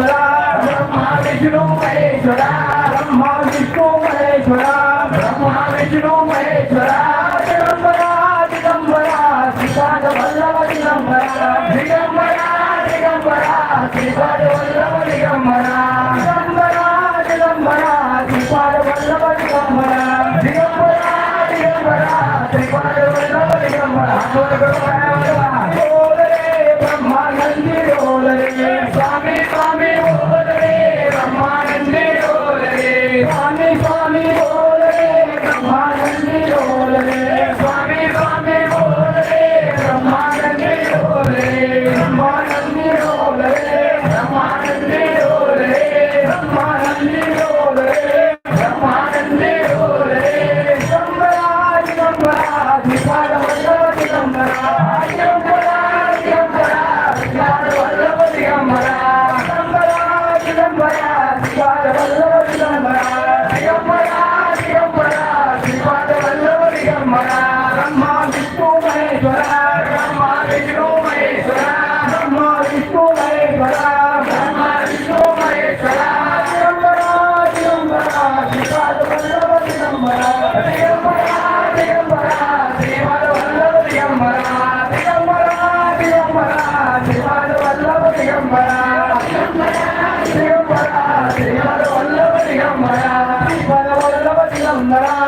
మహేశ్వర బ్రహ్మ విష్ణు మహేశ్వర బ్రహ్మ విష్ణు మహేశ్వర బ్రహ్మ విష్ణు మహేశ్వర దిగంబర దిగంబర శ్రీపాద వల్లవ దిగంబర దిగంబర దిగంబర శ్రీపాద వల్లవ దిగంబర దిగంబర దిగంబర శ్రీపాద వల్లవ దిగంబర దిగంబర దిగంబర శ్రీపాద వల్లవ దిగంబర నమ్మ నమ్మ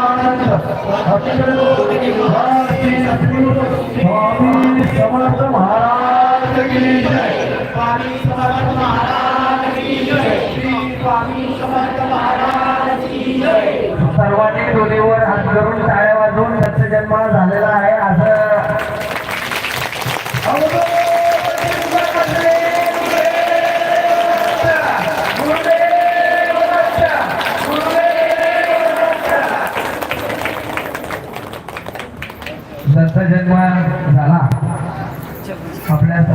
स्वामी समर्थ महाराज सर्वांनी डोलीवर हात करून टाळ्या वाजवून त्याचा जन्म झालेला आहे. असं दत्त जन्म झाला. आपल्या